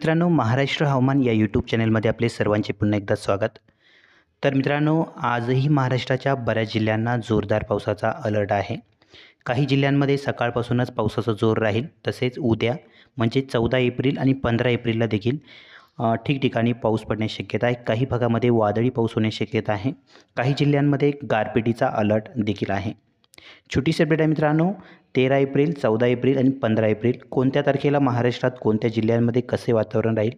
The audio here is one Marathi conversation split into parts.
मित्रांनो महाराष्ट्र हवामान या यूट्यूब चॅनलमध्ये आपले सर्वांचे पुन्हा एकदा स्वागत. तर मित्रांनो आजही महाराष्ट्राच्या बऱ्याच जिल्ह्यांना जोरदार पावसाचा अलर्ट आहे. काही जिल्ह्यांमध्ये सकाळपासूनच पावसाचा जोर राहील तसेच उद्या म्हणजे चौदा एप्रिल आणि पंधरा एप्रिलला देखील ठिकठिकाणी पाऊस पडण्याची शक्यता आहे. काही भागामध्ये वादळी पाऊस होण्याची शक्यता आहे. काही जिल्ह्यांमध्ये गारपिटीचा अलर्ट देखील आहे. छोटीशी अपडेट आहे मित्रांनो तेरा एप्रिल चौदा एप्रिल आणि पंधरा एप्रिल कोणत्या तारखेला महाराष्ट्रात कोणत्या जिल्ह्यांमध्ये कसे वातावरण राहील?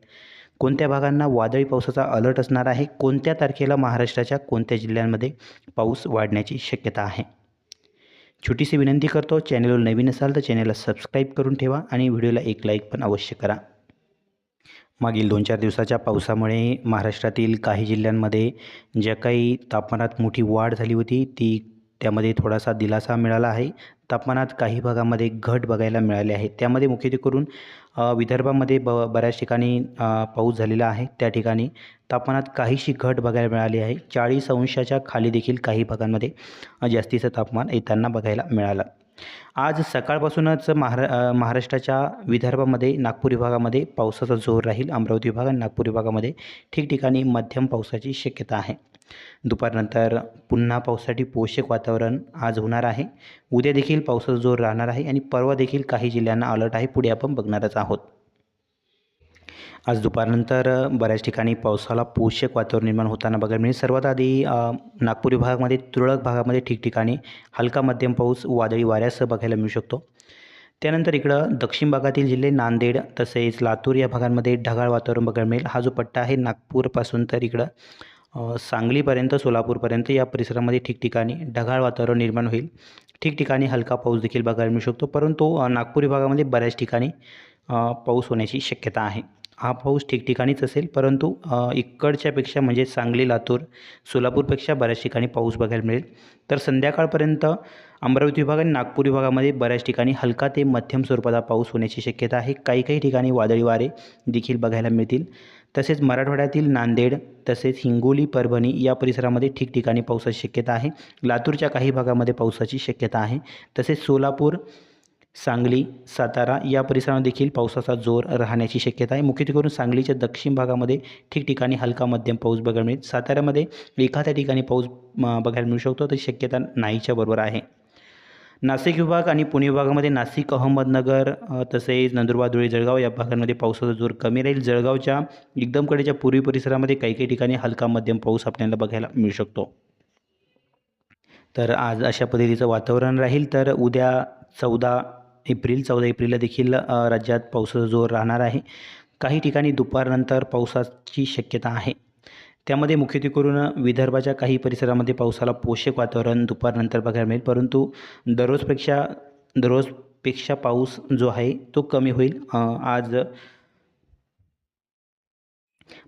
कोणत्या भागांना वादळी पावसाचा अलर्ट असणार आहे? कोणत्या तारखेला महाराष्ट्राच्या कोणत्या जिल्ह्यांमध्ये पाऊस वाढण्याची शक्यता आहे? छोटीशी विनंती करतो चॅनलवर नवीन असाल तर चॅनलला सबस्क्राईब करून ठेवा आणि व्हिडिओला एक लाईक पण अवश्य करा. मागील दोन चार दिवसाच्या पावसामुळे महाराष्ट्रातील काही जिल्ह्यांमध्ये ज्या काही तापमानात मोठी वाढ झाली होती ती त्यामध्ये थोडासा दिलासा मिळाला आहे. तापमानात काही भागामध्ये घट बघायला मिळाली आहे. त्यामध्ये मुख्यत्वे करून विदर्भामध्ये ब बऱ्याच ठिकाणी पाऊस झालेला आहे. त्या ठिकाणी तापमानात काहीशी घट बघायला मिळाली आहे. चाळीस अंशाच्या खाली देखील काही भागांमध्ये जास्तीचं तापमान येताना बघायला मिळालं. आज सकाळपासूनच महारा महाराष्ट्राच्या विदर्भामध्ये नागपूर विभागामध्ये पावसाचा जोर राहील. अमरावती विभाग आणि नागपूर विभागामध्ये ठिकठिकाणी मध्यम पावसाची शक्यता आहे. दुपारनंतर पुन्हा पावसासाठी पोषक वातावरण आज होणार आहे. उद्या देखील पावसाचा जोर राहणार आहे आणि परवा देखील काही जिल्ह्यांना अलर्ट आहे. पुढे आपण बघणारच आहोत. आज दुपारनंतर बऱ्याच ठिकाणी पावसाला पोषक वातावरण निर्माण होताना बघायला मिळेल. सर्वात आधी नागपूर विभागामध्ये तुरळक भागामध्ये ठिकठिकाणी हलका मध्यम पाऊस वादळी वाऱ्यासह बघायला मिळू शकतो. त्यानंतर इकडं दक्षिण भागातील जिल्हे नांदेड तसेच लातूर या भागांमध्ये ढगाळ वातावरण बघायला मिळेल. हा जो पट्टा आहे नागपूरपासून तर इकडं सांगलीपर्यंत सोलापूरपर्यंत या परिसरामध्ये ठिकठिकाणी ढगाळ वातावरण निर्माण होईल. ठिकठिकाणी हलका पाऊस देखील बघायला मिळू शकतो परंतु नागपूर विभागामध्ये बऱ्याच ठिकाणी पाऊस होण्याची शक्यता आहे. हा पाऊस ठिकठिकाणीच असेल परंतु इकडच्यापेक्षा म्हणजे सांगली लातूर सोलापूरपेक्षा बऱ्याच ठिकाणी पाऊस बघायला मिळेल. तर संध्याकाळपर्यंत अमरावती विभाग आणि नागपूर विभागामध्ये बऱ्याच ठिकाणी हलका ते मध्यम स्वरूपाचा पाऊस होण्याची शक्यता आहे. काही काही ठिकाणी वादळी वारे देखील बघायला मिळतील. तसेच मराठवाड्यातील नांदेड तसेच हिंगोली परभणी या परिसरामध्ये ठिकठिकाणी पावसाची शक्यता आहे. लातूरच्या काही भागामध्ये पावसाची शक्यता आहे. तसेच सोलापूर सांगली सातारा या परिसरामध्ये देखील पावसाचा जोर राहण्याची शक्यता आहे. मुख्यत्वे करून सांगलीच्या दक्षिण भागामध्ये ठिकठिकाणी हलका मध्यम पाऊस बघायला मिळेल. साताऱ्यामध्ये एखाद्या ठिकाणी पाऊस बघायला मिळू शकतो. तर शक्यता नाहीच्या बरोबर आहे. नाशिक विभाग आणि पुणे विभागामध्ये नाशिक अहमदनगर तसेच नंदुरबार धुळे जळगाव या भागांमध्ये पावसाचा जोर कमी राहील. जळगावच्या एकदम कडेच्या पूर्वी परिसरामध्ये काही काही ठिकाणी हलका मध्यम पाऊस आपल्याला बघायला मिळू शकतो. तर आज अशा पद्धतीचं वातावरण राहील. तर उद्या चौदा एप्रिल चौदा एप्रिलला देखील राज्यात पावसाचा जोर राहणार आहे. काही ठिकाणी दुपारनंतर पावसाची शक्यता आहे. त्यामध्ये मुख्यत्वे करून विदर्भाच्या काही परिसरामध्ये पावसाला पोषक वातावरण दुपारनंतर बघायला मिळेल. परंतु दररोजपेक्षा दररोजपेक्षा पाऊस जो आहे तो कमी होईल. आज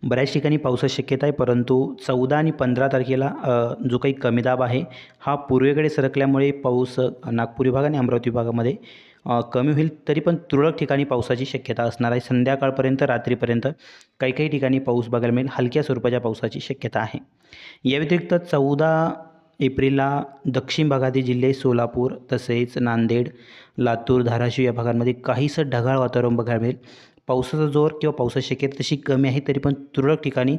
बऱ्याच ठिकाणी पावसाची शक्यता आहे परंतु चौदा आणि पंधरा तारखेला जो काही कमी दाब आहे हा पूर्वेकडे सरकल्यामुळे पाऊस नागपूर विभाग आणि अमरावती विभागामध्ये कमी होईल तरी पण तुरळक ठिकाणी पावसाची शक्यता असणार आहे. संध्याकाळपर्यंत रात्रीपर्यंत काही काही ठिकाणी पाऊस बघायला मिळेल. हलक्या स्वरूपाच्या पावसाची शक्यता आहे. या व्यतिरिक्त चौदा एप्रिलला दक्षिण भागातील जिल्हे सोलापूर तसेच नांदेड लातूर धाराशिव या भागांमध्ये काहीसं ढगाळ वातावरण बघायला मिळेल. पावसाचा जोर किंवा पावसाची शक्यता तशी कमी आहे तरी पण तुरळक ठिकाणी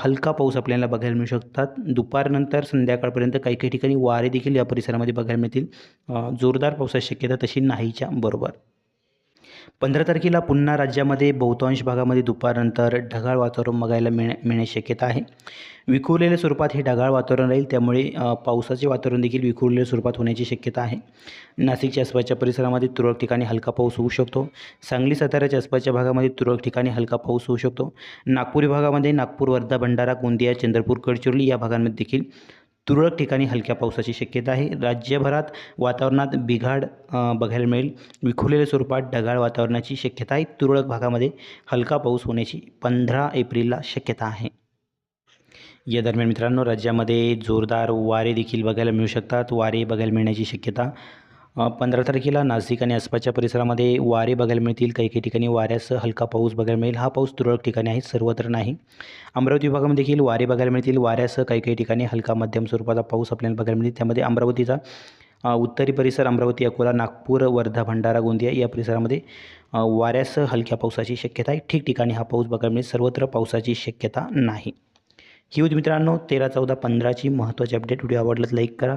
हलका पाऊस आपल्याला बघायला मिळू शकतात. दुपारनंतर संध्याकाळपर्यंत काही काही ठिकाणी वारे देखील या परिसरामध्ये बघायला मिळतील. जोरदार पावसाची शक्यता तशी नाहीच्या बरोबर. पंधरा तारखेला पुन्हा राज्यामध्ये बहुतांश भागामध्ये दुपारनंतर ढगाळ वातावरण बघायला मिळ मिळण्याची शक्यता आहे. विखुरलेल्या स्वरूपात हे ढगाळ वातावरण राहील त्यामुळे पावसाचे वातावरण देखील विखुरलेल्या स्वरूपात होण्याची शक्यता आहे. नाशिकच्या आसपासच्या परिसरामध्ये तुरळक ठिकाणी हलका पाऊस होऊ शकतो. सांगली साताऱ्याच्या आसपासच्या भागामध्ये तुरळक ठिकाणी हलका पाऊस होऊ शकतो. नागपूर विभागामध्ये नागपूर वर्धा भंडारा गोंदिया चंद्रपूर गडचिरोली या भागांमध्ये देखील तुरळक ठिकाणी हलक्या पावसाची शक्यता आहे. राज्यभरात वातावरणात बिघाड बघायला मिळेल. विखुरलेल्या स्वरूपात ढगाळ वातावरणाची शक्यता आहे. तुरळक भागामध्ये हलका पाऊस होण्याची पंधरा एप्रिलला शक्यता आहे. या दरम्यान मित्रांनो राज्यामध्ये जोरदार वारे देखील बघायला मिळू शकतात. वारे बघायला मिळण्याची शक्यता पंधरा तारखेला नाशिक आणि आसपासच्या परिसरामध्ये वारे बघायला मिळतील. काही काही ठिकाणी वाऱ्यासह हलका पाऊस बघायला मिळेल. हा पाऊस तुरळक ठिकाणी आहे सर्वत्र नाही. अमरावती विभागामध्ये देखील वारे बघायला मिळतील. वाऱ्यासह काही काही ठिकाणी हलका मध्यम स्वरूपाचा पाऊस आपल्याला बघायला मिळेल. त्यामध्ये अमरावतीचा उत्तरी परिसर अमरावती अकोला नागपूर वर्धा भंडारा गोंदिया या परिसरामध्ये वाऱ्यासह हलक्या पावसाची शक्यता आहे. ठिकठिकाणी हा पाऊस बघायला मिळेल. सर्वत्र पावसाची शक्यता नाही. ही होती मित्रांनो तेरा चौदा पंधराची महत्त्वाची अपडेट व्हिडिओ आवडला लाईक करा.